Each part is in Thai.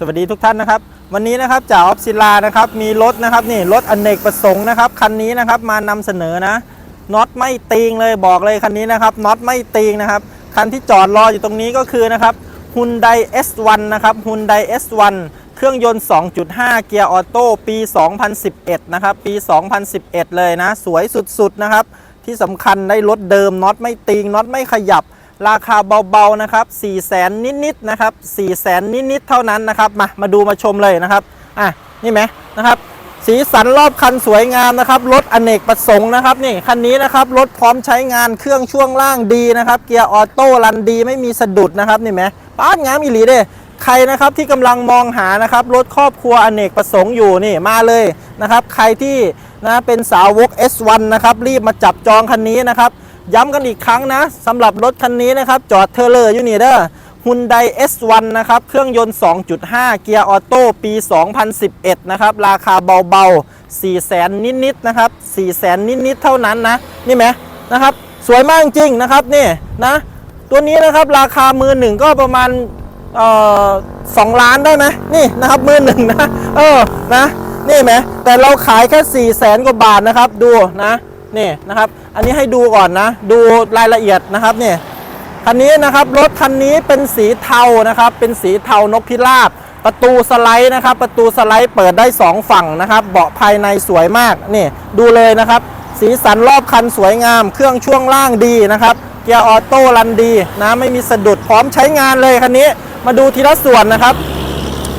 สวัสดีทุกท่านนะครับ วันนี้นะครับจ่าออฟศิลานะครับมีรถนะครับนี่รถอเนกประสงค์นะครับคันนี้นะครับมานำเสนอนะน็อตไม่ตีงเลยบอกเลยคันนี้นะครับน็อตไม่ตีงนะครับคันที่จอดรออยู่ตรงนี้ก็คือนะครับ Hyundai S1 นะครับ Hyundai S1 เครื่องยนต์ 2.5 เกียร์ออโต้ปี 2011 นะครับ ปี 2011 เลยนะ สวยสุดๆนะครับ ที่สำคัญได้รถเดิมน็อตไม่ตีงน็อตไม่ขยับ ราคาเบาๆนะครับ4 0 0แสนนิดๆนะครับ4 0 0แสนนิดๆเท่านั้นนะครับ มามาดูมาชมเลยนะครับอะนี่ไหมนะครับสีสันรอบคันสวยงามนะครับรถอเนกประสงค์นะครับนี่คันนี้นะครับรถพร้อมใช้งานเครื่องช่วงล่างดีนะครับ เกียร์ออโต้รันดีไม่มีสะดุดนะครับนี่ไหมป้าดงามอีหลีเด้ใครนะครับที่กำลังมองหานะครับรถครอบครัวอเนกประสงค์อยู่นี่มาเลยนะครับ ใครที่นะเป็นสาวก S1 นะครับรีบมาจับจองคันนี้นะครับ ย้ำกันอีกครั้งนะสำหรับรถคันนี้นะครับ จอดเทเลอร์อยู่นี่เด้อ Hyundai S1 นะครับ เครื่องยนต์ 2.5 เกียร์ออโต้ปี 2011 นะครับ ราคาเบาๆ 4 0 0แสนนิดๆนะครับ 4 0 0แสนนิดๆ เท่านั้นนะ นี่ไหมนะครับ สวยมากจริงนะครับ นี่นะ ตัวนี้นะครับราคามือหนึ่งก็ประมาณออสองล้านได้ไหมนี่นะครับมือหนึ่งนะ เออ นะ นี่ไหมแต่เราขายแค่4ี่แสนกว่าบาทนะครับ ดูนะ นี่นะครับ อันนี้ให้ดูก่อนนะ ดูรายละเอียดนะครับนี่คันนี้นะครับรถคันนี้เป็นสีเทานะครับ เป็นสีเทานกพิราบประตูสไลด์นะครับ ประตูสไลด์เปิดได้ 2 ฝั่งนะครับ เบาะภายในสวยมากนี่ดูเลยนะครับ สีสันรอบคันสวยงาม เครื่องช่วงล่างดีนะครับ เกียร์ออโต้รันดีนะไม่มีสะดุดพร้อมใช้งานเลยคันนี้ มาดูทีละส่วนนะครับ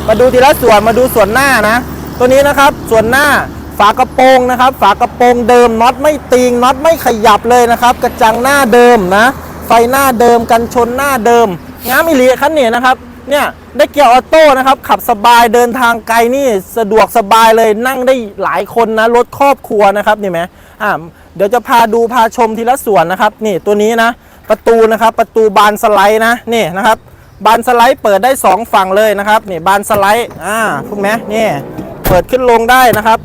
มาดูทีละส่วนมาดูส่วนหน้านะ ตัวนี้นะครับส่วนหน้า ฝากระโปรงนะครับ ฝากระโปรงเดิมน็อตไม่ตีงน็อตไม่ขยับเลยนะครับ กระจังหน้าเดิมนะ ไฟหน้าเดิมกันชนหน้าเดิมงามอิลีคันนี้นะครับเนี่ยได้เกียร์ออโต้นะครับขับสบายเดินทางไกลนี่สะดวกสบายเลยนั่งได้หลายคนนะรถครอบครัวนะครับนี่ไหมอ่าเดี๋ยวจะพาดูพาชมทีละส่วนนะครับ นี่ตัวนี้นะ ประตูนะครับประตูบานสไลด์นะนี่นะครับบานสไลด์เปิดได้ 2 ฝั่งเลยนะครับนี่บานสไลด์อ่าถูกไหมนี่เปิดขึ้นลงได้นะครับ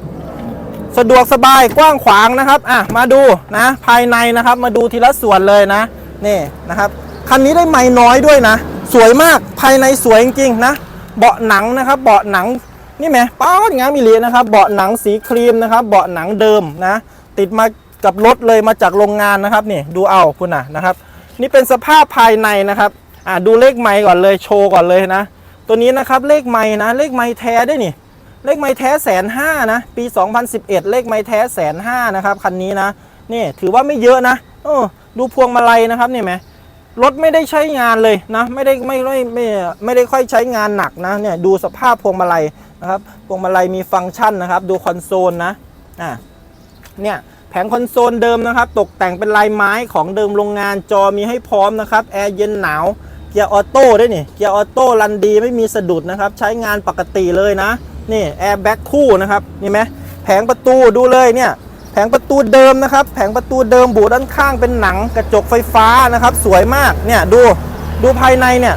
สะดวกสบายกว้างขวางนะครับอะมาดูนะภายในนะครับมาดูทีละส่วนเลยนะนี่นะครับคันนี้ได้ไม้น้อยด้วยนะ สวยมากภายในสวยจริงๆนะเบาะหนังนะครับ เบาะหนังนี่ไหมป้าดงามอีหลียนะครับ เบาะหนังสีครีมนะครับ เบาะหนังเดิมนะ ติดมากับรถเลยมาจากโรงงานนะครับนี่ดูเอาคุณนะนะครับ นี่เป็นสภาพภายในนะครับอ่าดูเลขไม้ก่อนเลยโชว์ก่อนเลยนะ ตัวนี้นะครับเลขไม้นะ เลขไม้แท้ด้วยนี่ เลขไม้แท้แสนห้านะ ปี 2011 เลขไม้แท้แสนห้านะครับ คันนี้นะนี่ถือว่าไม่เยอะนะเออดูพวงมาลัยนะครับนี่ไหมรถไม่ได้ใช้งานเลยนะ ไม่ได้ไม่ไม่ไม่ไม่ได้ค่อยใช้งานหนักนะเนี่ยดูสภาพพวงมาลัยนะครับพวงมาลัยมีฟังก์ชันนะครับ ดูคอนโซลนะอ่าเนี่ยแผงคอนโซลเดิมนะครับ ตกแต่งเป็นลายไม้ของเดิมโรงงานจอมีให้พร้อมนะครับแอร์เย็นหนาวเกียร์ออโต้ด้วยนี่เกียร์ออโต้รันดีไม่มีสะดุดนะครับ ใช้งานปกติเลยนะ นี่แอร์แบ็คคู่นะครับนี่ไหมแผงประตูดูเลยเนี่ยแผงประตูเดิมนะครับ แผงประตูเดิมบูด้านข้างเป็นหนังกระจกไฟฟ้านะครับ สวยมากเนี่ยดูดูภายในเนี่ย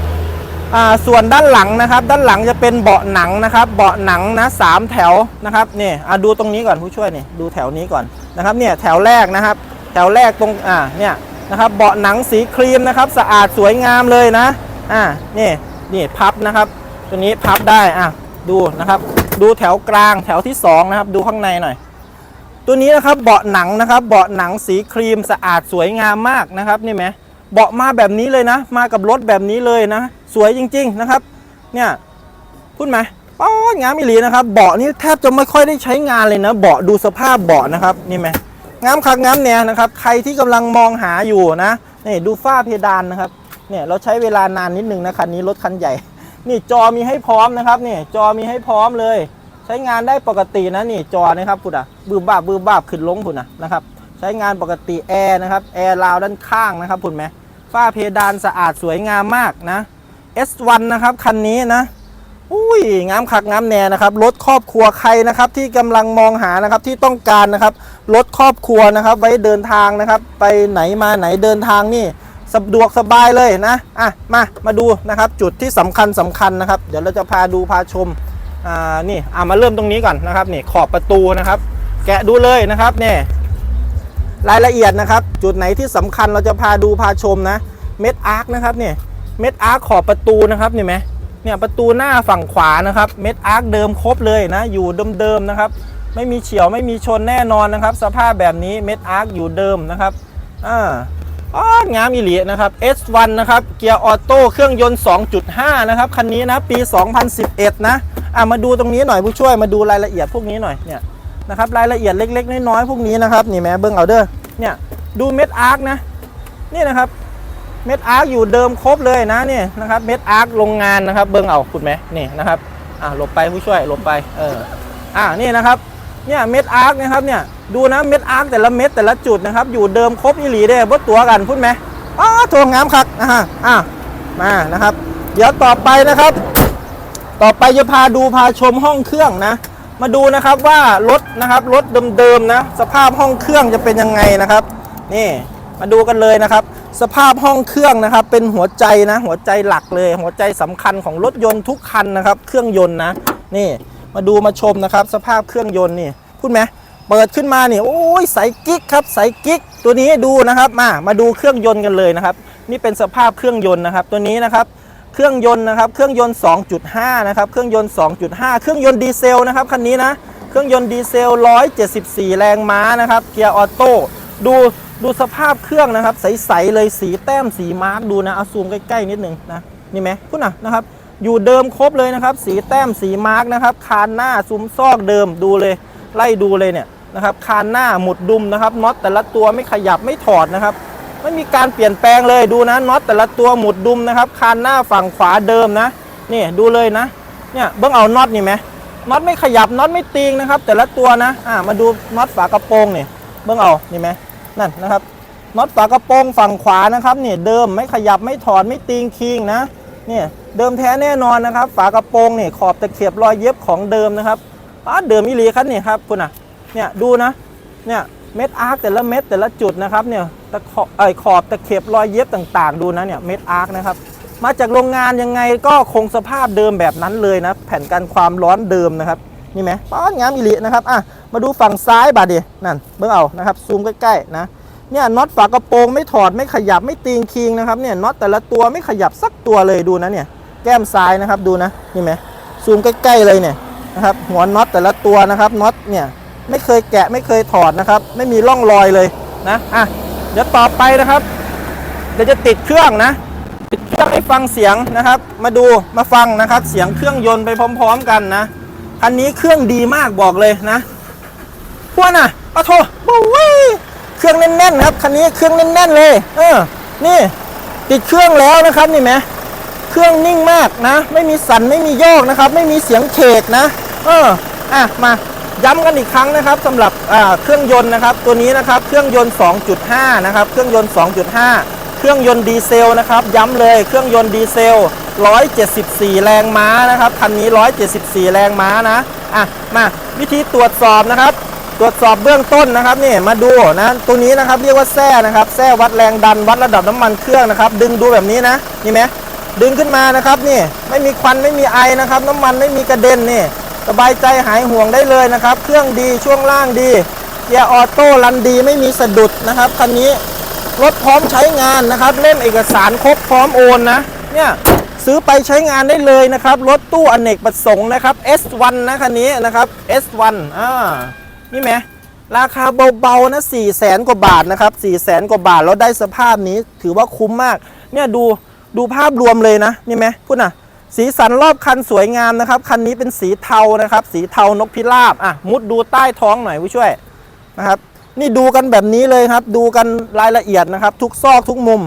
ส่วนด้านหลังนะครับ ด้านหลังจะเป็นเบาะหนังนะครับ เบาะหนังนะสามแถวนะครับนี่อ่าดูตรงนี้ก่อนผู้ช่วยนี่ดูแถวนี้ก่อนนะครับเนี่ยแถวแรกนะครับ แถวแรกตรงอ่าเนี่ยนะครับเบาะหนังสีครีมนะครับ สะอาดสวยงามเลยนะอ่านี่นี่พับนะครับ ตัวนี้พับได้อะ ดูนะครับ ดูแถวกลางแถวที่สองนะครับ ดูข้างในหน่อย ตัวนี้นะครับเบาะหนังนะครับ เบาะหนังสีครีมสะอาดสวยงามมากนะครับนี่ไหมเบาะมาแบบนี้เลยนะ มากับรถแบบนี้เลยนะ สวยจริง ๆนะครับ เนี่ยพูดไหมป้องามอีหลีนะครับ เบาะนี่แทบจะไม่ค่อยได้ใช้งานเลยนะ เบาะดูสภาพเบาะนะครับนี่ไหมงามคักงามเนี่ยนะครับ ใครที่กำลังมองหาอยู่นะนี่ดูฝ้าเพดานนะครับเนี่ยเราใช้เวลานานนิดนึงนะคันนี้รถคันใหญ่ นี่จอมีให้พร้อมนะครับนี่จอมีให้พร้อมเลย ใช้งานได้ปกตินะนี่จอนะครับพุดอะบืบบาบบืบบาบขึ้นลงพุดนะนะครับใช้งานปกติแอร์นะครับแอร์ราวด้านข้างนะครับพุดไหมฝ้าเพดานสะอาดสวยงามมากนะ S1 นะครับคันนี้นะอุ้ยงามคักงามแน่นะครับรถครอบครัวใครนะครับที่กำลังมองหานะครับที่ต้องการนะครับรถครอบครัวนะครับไว้เดินทางนะครับ ไปไหนมาไหนเดินทางนี่ สะดวกสบายเลยนะอะมามาดูนะครับจุดที่สำคัญสำคัญนะครับ เดี๋ยวเราจะพาดูพาชมอ่านี่อะมาเริ่มตรงนี้ก่อนนะครับนี่ขอบประตูนะครับ แกะดูเลยนะครับเนี่ยรายละเอียดนะครับ จุดไหนที่สำคัญเราจะพาดูพาชมนะเม็ดอาร์คนะครับเนี่ยเม็ดอาร์คขอบประตูนะครับนี่ไหมเนี่ยประตูหน้าฝั่งขวานะครับเม็ดอาร์คเดิมครบเลยนะอยู่เดิมๆนะครับ ไม่มีเฉียวไม่มีชนแน่นอนนะครับ สภาพแบบนี้เม็ดอาร์คอยู่เดิมนะครับอ่า งามอีหลีนะครับ S1 นะครับ เกียร์ออโต้เครื่องยนต์ 2.5 นะครับ คันนี้นะ ปี 2011 นะอะมาดูตรงนี้หน่อยผู้ช่วยมาดูรายละเอียดพวกนี้หน่อยเนี่ยนะครับรายละเอียดเล็ก ๆ น้อยๆพวกนี้นะครับนี่แม่เบิ้งเอาเด้อเนี่ยดูเม็ดอาร์คนะนี่นะครับเม็ดอาร์คอยู่เดิมครบเลยนะเนี่ยนะครับเม็ดอาร์คโรงงานนะครับ เบิ้งเอาคุณไหมนี่นะครับอ่าหลบไปผู้ช่วยหลบไปเอออ่านี่นะครับ เนี่ยเม็ดอาร์คนะครับเนี่ยดูนะเม็ดอาร์คแต่ละเม็ดแต่ละจุดนะครับอยู่เดิมครบอีหลีเด้บดตัวกันพูดไหมอ๋อโทวงามคักนะฮะอ่ามานะครับ เดี๋ยวต่อไปนะครับ ต่อไปจะพาดูพาชมห้องเครื่องนะ มาดูนะครับว่ารถนะครับรถเดิมๆนะ สภาพห้องเครื่องจะเป็นยังไงนะครับ นี่มาดูกันเลยนะครับ สภาพห้องเครื่องนะครับ เป็นหัวใจนะ หัวใจหลักเลย หัวใจสำคัญของรถยนต์ทุกคันนะครับ เครื่องยนต์นะ นี่ มาดูมาชมนะครับ สภาพเครื่องยนต์นี่พูดไหมเปิดขึ้นมาเนี่ยโอ้ยใสกิ๊กครับใสกิ๊กตัวนี้ดูนะครับมามาดูเครื่องยนต์กันเลยนะครับ นี่เป็นสภาพเครื่องยนต์นะครับ ตัวนี้นะครับเครื่องยนต์นะครับ เครื่องยนต์ 2.5 นะครับ เครื่องยนต์ 2.5 เครื่องยนต์ดีเซลนะครับคันนี้นะ เครื่องยนต์ดีเซล 174 แรงม้านะครับ เกียร์ออโต้ ดูดูสภาพเครื่องนะครับ ใส ๆ เลยสีแต้มสีมาร์กดูนะ เอาซูมใกล้ ๆ นิดนึงนะ นี่ไหมคุณน่ะนะครับ อยู่เดิมครบเลยนะครับ สีแต้มสีมาร์กนะครับ คานหน้าซุ้มซอกเดิมดูเลย ไล่ดูเลยเนี่ยนะครับ คานหน้าหมุดดุมนะครับน็อตแต่ละตัวไม่ขยับไม่ถอดนะครับไม่มีการเปลี่ยนแปลงเลยดูนะน็อตแต่ละตัวหมุดดุมนะครับ คานหน้าฝั่งขวาเดิมนะนี่ดูเลยนะเนี่ยเบิ้องเอาน็อตนี่ไหมน็อตไม่ขยับน็อตไม่ตีงนะครับ แต่ละตัวนะอ่ามาดูน็อตฝากระโปรงเนี่ยเบิ้องเอานี่ไหมนั่นนะครับน็อตฝากระโปรงฝั่งขวานะครับเนี่ยเดิมไม่ขยับไม่ถอดไม่ตีงคิงนะเนี่ย เดิมแท้แน่นอนนะครับ ฝากระโปรงเนี่ยขอบตะเข็บรอยเย็บของเดิมนะครับอ๋อเดิมอีหลีครับนี่ครับคุณอะเนี่ยดูนะเนี่ยเม็ดอาร์คแต่ละเม็ดแต่ละจุดนะครับเนี่ยตะขอบไอขอบตะเข็บรอยเย็บต่างๆ ดูนะเนี่ยเม็ดอาร์คนะครับมาจากโรงงานยังไงก็คงสภาพเดิมแบบนั้นเลยนะ แผ่นกันความร้อนเดิมนะครับนี่ไหมป้อนงามอิลินะครับอะมาดูฝั่งซ้ายบาดดินั่นเบิ่งเอานะครับซูมใกล้ๆนะเนี่ยน็อตฝากระโปรงไม่ถอดไม่ขยับไม่ตีงคิงนะครับเนี่ยน็อตแต่ละตัวไม่ขยับสักตัวเลยดูนะเนี่ย แก้มซ้ายนะครับดูนะนี่ไหมซูมใกล้ๆเลยเนี่ยนะครับหัวน็อตแต่ละตัวนะครับน็อตเนี่ยไม่เคยแกะไม่เคยถอดนะครับ ไม่มีร่องรอยเลยนะอะเดี๋ยวต่อไปนะครับเดี๋ยวจะติดเครื่องนะติดเครื่องให้ฟังเสียงนะครับ มาดูมาฟังนะครับ เสียงเครื่องยนต์ไปพร้อม ๆ กันนะคันนี้เครื่องดีมากบอกเลยนะพวกน่ะปะโทโอ้ยเครื่องแน่นๆครับคันนี้เครื่องแน่นๆเลย เออ นี่ ติดเครื่องแล้วนะครับนี่ไหม เครื่องนิ่งมากนะ ไม่มีสั่นไม่มีโยกนะครับ ไม่มีเสียงเคกนะ เอออะมาย้ำกันอีกครั้งนะครับสำหรับเครื่องยนต์นะครับ ตัวนี้นะครับเครื่องยนต์ 2.5 นะครับ เครื่องยนต์ 2.5 เครื่องยนต์ดีเซลนะครับ ย้ำเลยเครื่องยนต์ดีเซล 174 แรงม้านะครับคันนี้ 174 แรงม้านะอะมาวิธีตรวจสอบนะครับ ตรวจสอบเบื้องต้นนะครับนี่มาดูนะตัวนี้นะครับเรียกว่าแส้นะครับแส้วัดแรงดันวัดระดับน้ำมันเครื่องนะครับ ดึงดูแบบนี้นะนี่ไหม ดึงขึ้นมานะครับนี่ไม่มีควันไม่มีไอนะครับ น้ำมันไม่มีกระเด็นนี่สบายใจหายห่วงได้เลยนะครับ เครื่องดีช่วงล่างดีเกียร์ออโต้รันดีไม่มีสะดุดนะครับคันนี้รถพร้อมใช้งานนะครับ เล่มเอกสารครบพร้อมโอนนะเนี่ยซื้อไปใช้งานได้เลยนะครับรถตู้อเนกประสงค์นะครับ S1 นะคันนี้นะครับ S1 อ่านี่ไหมราคาเบาๆนะ4ี่แสนกว่าบาทนะครับ4ี่แสนกว่าบาทแล้วได้สภาพนี้ถือว่าคุ้มมาก เนี่ยดู ดูภาพรวมเลยนะนี่ไหมพูดนะสีสันรอบคันสวยงามนะครับ คันนี้เป็นสีเทานะครับ สีเทานกพิราบอะมุดดูใต้ท้องหน่อยผู้ช่วยนะครับ นี่ดูกันแบบนี้เลยครับ ดูกันรายละเอียดนะครับ ทุกซอกทุกมุม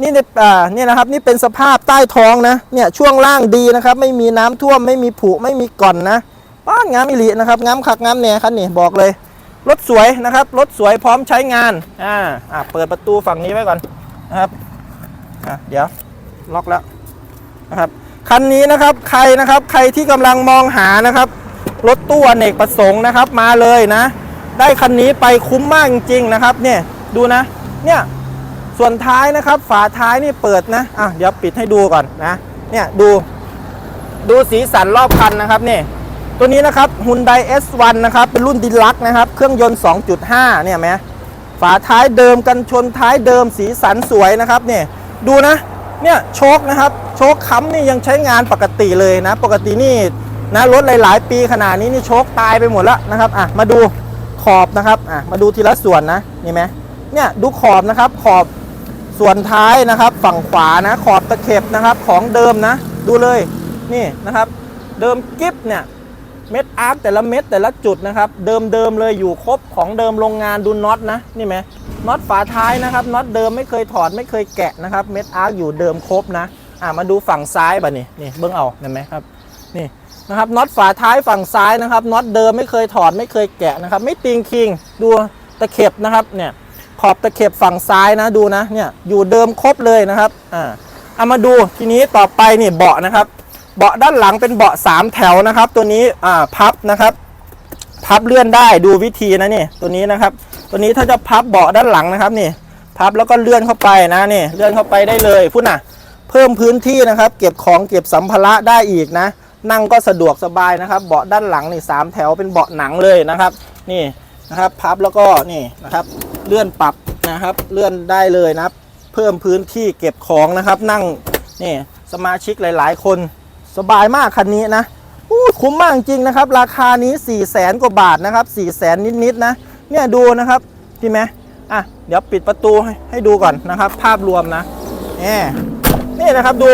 นี่ในอ่าเนี่ยนะครับ นี่เป็นสภาพใต้ท้องนะเนี่ยช่วงล่างดีนะครับ ไม่มีน้ำท่วมไม่มีผุไม่มีก่อนนะป้านงามอิลินะครับงามคักงามแหน่คันนี้บอกเลยรถสวยนะครับรถสวยพร้อมใช้งานอ่าอ่าเปิดประตูฝั่งนี้ไว้ก่อนนะครับอะเดี๋ยว ล็อกแล้วนะครับคันนี้นะครับใครนะครับใครที่กำลังมองหานะครับรถตู้อเนกประสงค์นะครับ มาเลยนะ ได้คันนี้ไปคุ้มมากจริงๆนะครับ เนี่ยดูนะ เนี่ยส่วนท้ายนะครับ ฝาท้ายนี่เปิดนะอะเดี๋ยวปิดให้ดูก่อนนะเนี่ยดูดูสีสันรอบคันนะครับนี่ตัวนี้นะครับ Hyundai S1 นะครับ เป็นรุ่นดีลักนะครับ เครื่องยนต์ 2.5 เนี่ยไหมฝาท้ายเดิมกันชนท้ายเดิมสีสันสวยนะครับเนี่ยดูนะ เนี่ยโชคนะครับ โชคค้ำนี่ยังใช้งานปกติเลยนะ ปกตินี่นะรถหลายๆ ปีขนาดนี้นี่โชคตายไปหมดแล้วนะครับอะมาดูขอบนะครับอะมาดูทีละส่วนนะนี่ไหมเนี่ยดูขอบนะครับขอบส่วนท้ายนะครับ ฝั่งขวานะขอบตะเข็บนะครับของเดิมนะ ดูเลยนี่นะครับ เดิมกิฟเนี่ย เม็ดอาร์คแต่ละเม็ดแต่ละจุดนะครับ เดิมเดิมเลยอยู่ครบของเดิมโรงงานดูน็อตนะนี่ไหมน็อตฝาท้ายนะครับน็อตเดิมไม่เคยถอดไม่เคยแกะนะครับเม็ดอาร์คอยู่เดิมครบนะอ่ามาดูฝั่งซ้ายบ่ะนี่นี่เบิ้งเอาเห็นไหมครับนี่นะครับน็อตฝาท้ายฝั่งซ้ายนะครับน็อตเดิมไม่เคยถอดไม่เคยแกะนะครับ ไม่ติงคิงดูตะเข็บนะครับเนี่ยขอบตะเข็บฝั่งซ้ายนะดูนะเนี่ยอยู่เดิมครบเลยนะครับอ่าเอามาดูทีนี้ต่อไปนี่เบาะนะครับ เบาะด้านหลังเป็นเบาะ3แถวนะครับ ตัวนี้อ่าพับนะครับ พับเลื่อนได้ดูวิธีนะนี่ตัวนี้นะครับ ตัวนี้ถ้าจะพับเบาะด้านหลังนะครับนี่ พับแล้วก็เลื่อนเข้าไปนะนี่เลื่อนเข้าไปได้เลยพุ่นน่ะ เพิ่มพื้นที่นะครับ เก็บของเก็บสัมภาระได้อีกนะ นั่งก็สะดวกสบายนะครับ เบาะด้านหลังนี่สามแถวเป็นเบาะหนังเลยนะครับ นี่นะครับ พับแล้วก็นี่นะครับ เลื่อนปรับนะครับ เลื่อนได้เลยนะเพิ่มพื้นที่เก็บของนะครับ นั่งนี่สมาชิกหลาย ๆ คน สบายมากคันนี้นะอู้คุ้มมากจริงนะครับ ราคานี้4 0 0แสนกว่าบาทนะครับ4 0 0แสนนิดๆนะ เนี่ยดูนะครับพี่ไหมอะเดี๋ยวปิดประตูให้ให้ดูก่อนนะครับ ภาพรวมนะนี่นี่นะครับดู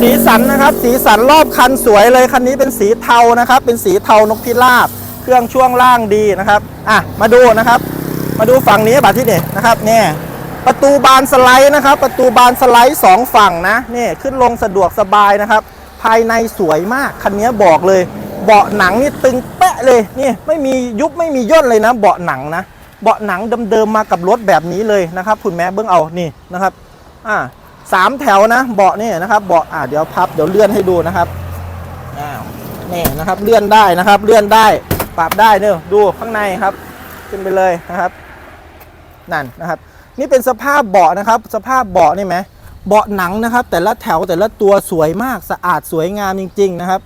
สีสันนะครับ สีสันรอบคันสวยเลยคันนี้เป็นสีเทานะครับ เป็นสีเทานกพิราบ เครื่องช่วงล่างดีนะครับอะมาดูนะครับ มาดูฝั่งนี้บัตรที่นี่นะครับเนี่ยประตูบานสไลด์นะครับ ประตูบานสไลด์สองฝั่งนะนี่ขึ้นลงสะดวกสบายนะครับ ภายในสวยมากคันนี้บอกเลย เบาะหนังนี่ตึงเป๊ะเลยนี่ไม่มียุบไม่มีย่นเลยนะ เบาะหนังนะ เบาะหนังเดิมๆมากับรถแบบนี้เลยนะครับคุณแม่เบิ้องเอานี่นะครับอ่าสามแถวนะเบาะนี่นะครับเบาะอ่าเดี๋ยวพับเดี๋ยวเลื่อนให้ดูนะครับอ้าวนี่นะครับเลื่อนได้นะครับเลื่อนได้ปรับได้เนี่ยดูข้างในครับ ขึ้นไปเลยนะครับ นั่นนะครับ นี่เป็นสภาพเบาะนะครับ สภาพเบาะนี่ไหม เบาะหนังนะครับ แต่ละแถวแต่ละตัวสวยมากสะอาดสวยงามจริง ๆนะครับ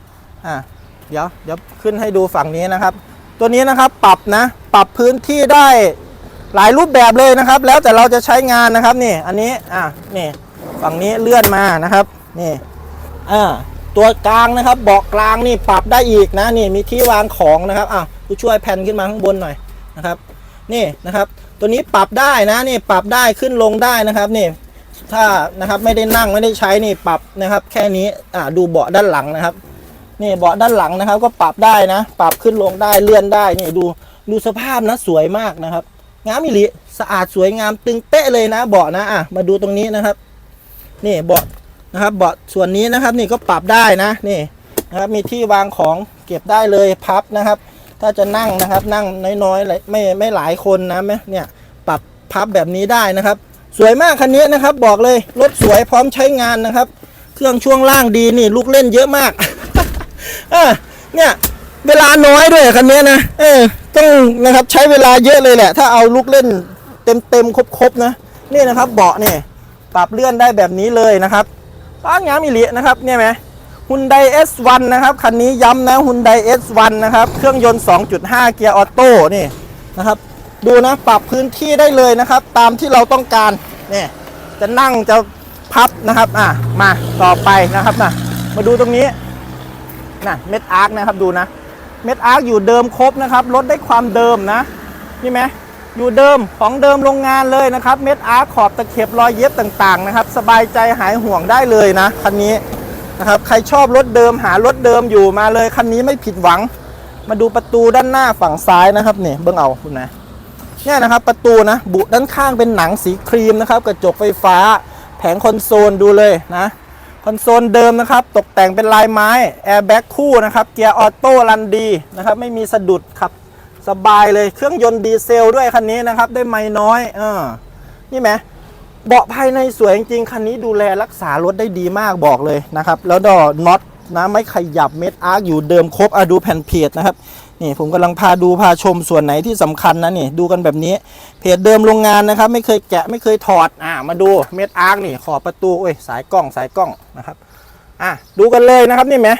อ่าเดี๋ยวเดี๋ยวขึ้นให้ดูฝั่งนี้นะครับ ตัวนี้นะครับปรับนะปรับพื้นที่ได้หลายรูปแบบเลยนะครับ แล้วแต่เราจะใช้งานนะครับนี่อันนี้อะนี่ฝั่งนี้เลื่อนมานะครับนี่อ่าตัวกลางนะครับเบาะกลางนี่ปรับได้อีกนะนี่มีที่วางของนะครับอะผู้ช่วยแผ่นขึ้นมาข้างบนหน่อยนะครับ นี่นะครับ ตัวนี้ปรับได้นะนี่ปรับได้ขึ้นลงได้นะครับนี่ ถ้านะครับไม่ได้นั่งไม่ได้ใช้นี่ปรับนะครับ แค่นี้อ่าดูเบาะด้านหลังนะครับนี่เบาะด้านหลังนะครับ ก็ปรับได้นะ ปรับขึ้นลงได้เลื่อนได้นี่ดูดูสภาพนะสวยมากนะครับงามอิลิสะอาดสวยงามตึงเป๊ะเลยนะเบาะนะอะมาดูตรงนี้นะครับ นี่เบาะนะครับเบาะส่วนนี้นะครับ นี่ก็ปรับได้นะนี่นะครับมีที่วางของเก็บได้เลยพับนะครับ ถ้าจะนั่งนะครับนั่งน้อยๆหลยไม่ไม่หลายคนนะไม่เนี่ยปรับพับแบบนี้ได้นะครับ สวยมากคันนี้นะครับ บอกเลยรถสวยพร้อมใช้งานนะครับ เครื่องช่วงล่างดีนี่ ลูกเล่นเยอะมากเออเนี่ย เวลาน้อยด้วยคันนี้นะเออต้องนะครับใช้เวลาเยอะเลยแหละ ถ้าเอาลูกเล่นเต็มเต็มๆครบๆนะนี่นะครับ เบาะเนี่ยปรับเลื่อนได้แบบนี้เลยนะครับป้างามอิลินะครับ เนี่ยไหมฮุนได S1 นนะครับคันนี้ย้ำนะฮุนได S1 นะครับ เครื่องยนต์ 2.5 เกียร์ออโต้นี่นะครับ ดูนะปรับพื้นที่ได้เลยนะครับ ตามที่เราต้องการเนี่ยจะนั่งจะพับนะครับอะมาต่อไปนะครับนะมาดูตรงนี้นะเม็ดอาร์คนะครับดูนะเม็ดอาร์คอยู่เดิมครบนะครับลดได้ความเดิมนะนี่ไหมอยู่เดิมของเดิมโรงงานเลยนะครับ เม็ดอาร์คขอบตะเข็บรอยเย็บต่างๆนะครับ สบายใจหายห่วงได้เลยนะคันนี้นะครับใครชอบรถเดิมหารถเดิมอยู่มาเลยคันนี้ไม่ผิดหวัง มาดูประตูด้านหน้าฝั่งซ้ายนะครับเนี่ยเบื้องเอาคุณนะ เนี่ยนะครับประตูนะบุด้านข้างเป็นหนังสีครีมนะครับกระจกไฟฟ้า แผงคอนโซลดูเลยนะคอนโซลเดิมนะครับ ตกแต่งเป็นลายไม้แอร์แบ็กคู่นะครับเกียร์ออโต้รันดีนะครับไม่มีสะดุดขับสบายเลยเครื่องยนต์ดีเซลด้วยคันนี้นะครับ ได้ไม่น้อยเออนี่ไหมเบาะภายในสวยจริงๆคันนี้ดูแลรักษารถได้ดีมากบอกเลยนะครับ แล้วดอน็อตนะไม่ขยับเม็ดอาร์คอยู่เดิมครบอะดูแผ่นเพจนะครับ นี่ผมกำลังพาดูพาชมส่วนไหนที่สำคัญนะนี่ดูกันแบบนี้ เพจเดิมโรงงานนะครับ ไม่เคยแกะไม่เคยถอดอ่ามาดูเม็ดอาร์คนี่ขอบประตูโอ้ยสายกล้องสายกล้องนะครับอะดูกันเลยนะครับนี่ไหม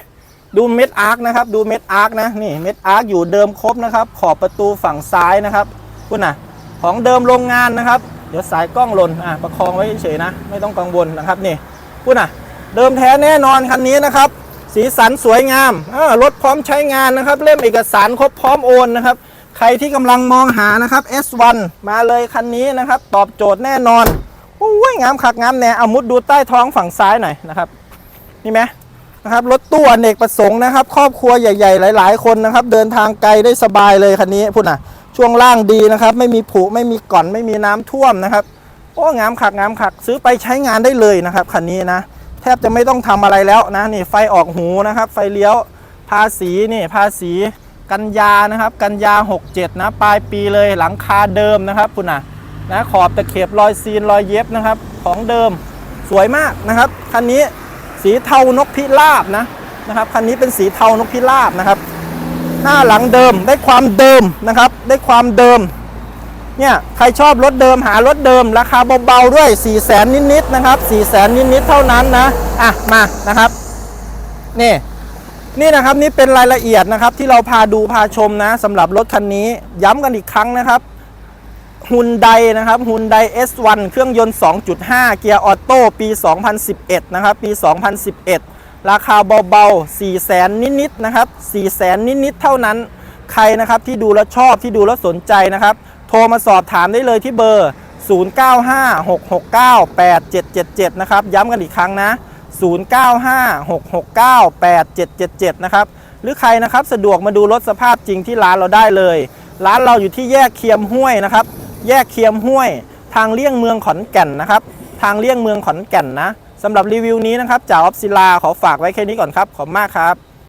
ดูเม็ดอาร์คนะครับดูเม็ดอาร์คนะนี่เม็ดอาร์คอยู่เดิมครบนะครับ ขอบประตูฝั่งซ้ายนะครับคุณน่ะของเดิมโรงงานนะครับ เดี๋ยวสายกล้องหล่นอะประคองไว้เฉยนะ ไม่ต้องกังวลนะครับนี่พูดน่ะเดิมแท้แน่นอนคันนี้นะครับ สีสันสวยงามรถพร้อมใช้งานนะครับ เล่มเอกสารครบพร้อมโอนนะครับ ใครที่กำลังมองหานะครับ S1 มาเลยคันนี้นะครับ ตอบโจทย์แน่นอนโอ้ยงามคักงามแน่เอามุดดูใต้ท้องฝั่งซ้ายหน่อยนะครับ นี่ไหมนะครับรถตู้อเนกประสงค์นะครับ ครอบครัวใหญ่ๆ หลาย ๆ คนนะครับ เดินทางไกลได้สบายเลยคันนี้พูดนะช่วงล่างดีนะครับ ไม่มีผุไม่มีก่อนไม่มีน้ำท่วมนะครับโอ้งามขักงามขักซื้อไปใช้งานได้เลยนะครับคันนี้นะ แทบจะไม่ต้องทำอะไรแล้วนะนี่ไฟออกหูนะครับ ไฟเลี้ยวภาษีนี่ภาษีกันยานะครับ กันยา 67 นะ ปลายปีเลยหลังคาเดิมนะครับคุณน่ะนะขอบตะเข็บรอยซีนรอยเย็บนะครับ ของเดิมสวยมากนะครับคันนี้สีเทานกพิราบนะนะครับคันนี้เป็นสีเทานกพิราบนะครับ หน้าหลังเดิมได้ความเดิมนะครับ ได้ความเดิม เนี่ยใครชอบรถเดิมหารถเดิม ราคาเบาๆด้วย4 0 0แสนนิดๆนะครับ4 0 0แสนนิดๆเท่านั้นนะอะมานะครับนี่นี่นะครับนี่เป็นรายละเอียดนะครับ ที่เราพาดูพาชมนะสำหรับรถคันนี้ย้ำกันอีกครั้งนะครับฮุนไดนะครับฮุนได S1 เครื่องยนต์ 2.5 เกียร์ออโต้ปี 2011 นะครับ ปี 2011 ราคาเบาๆ4 0 0แสนนิดๆนะครับ4 0 0แสนนิดๆเท่านั้น ใครนะครับที่ดูแล้วชอบที่ดูแล้วสนใจนะครับ ทรมาสอบถามได้เลยที่เบอร์ 0956698777 นะครับ ย้ำกันอีกครั้งนะ 0956698777 นะครับ หรือใครนะครับสะดวกมาดูรถสภาพจริงที่ร้านเราได้เลย ร้านเราอยู่ที่แยกเคียมห้วยนะครับ แยกเคียมห้วย ทางเลี่ยงเมืองขอนแก่นนะครับ ทางเลี่ยงเมืองขอนแก่นนะสำหรับรีวิวนี้นะครับจ่าออฟศิลาขอฝากไว้แค่นี้ก่อนครับ ขอบคุณมากครับ